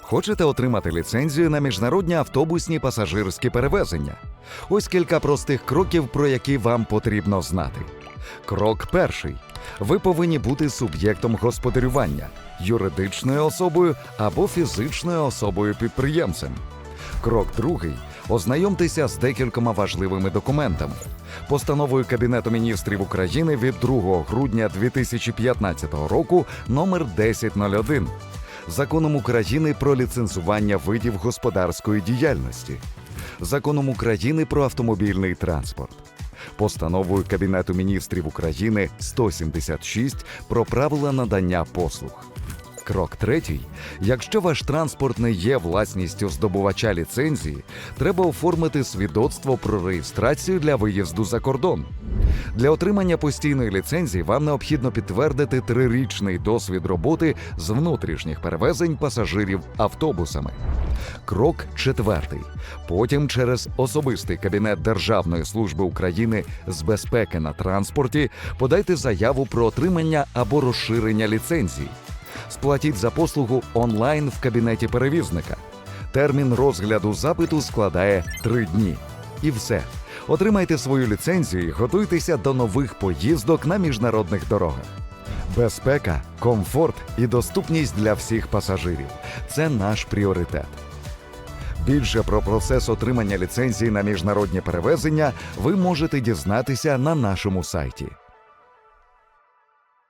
Хочете отримати ліцензію на міжнародні автобусні пасажирські перевезення? Ось кілька простих кроків, про які вам потрібно знати. Крок перший. Ви повинні бути суб'єктом господарювання, юридичною особою або фізичною особою підприємцем. Крок другий. Ознайомтеся з декількома важливими документами. Постановою Кабінету міністрів України від 2 грудня 2015 року номер 1001 Законом України про ліцензування видів господарської діяльності, Законом України про автомобільний транспорт, Постановою Кабінету міністрів України 176 про правила надання послуг. Крок третій. Якщо ваш транспорт не є власністю здобувача ліцензії, треба оформити свідоцтво про реєстрацію для виїзду за кордон. Для отримання постійної ліцензії вам необхідно підтвердити трирічний досвід роботи з внутрішніх перевезень пасажирів автобусами. Крок четвертий. Потім через особистий кабінет Державної служби України з безпеки на транспорті подайте заяву про отримання або розширення ліцензії. Сплатіть за послугу онлайн в кабінеті перевізника. Термін розгляду запиту складає три дні. І все. Отримайте свою ліцензію і готуйтеся до нових поїздок на міжнародних дорогах. Безпека, комфорт і доступність для всіх пасажирів це наш пріоритет. Більше про процес отримання ліцензії на міжнародні перевезення ви можете дізнатися на нашому сайті.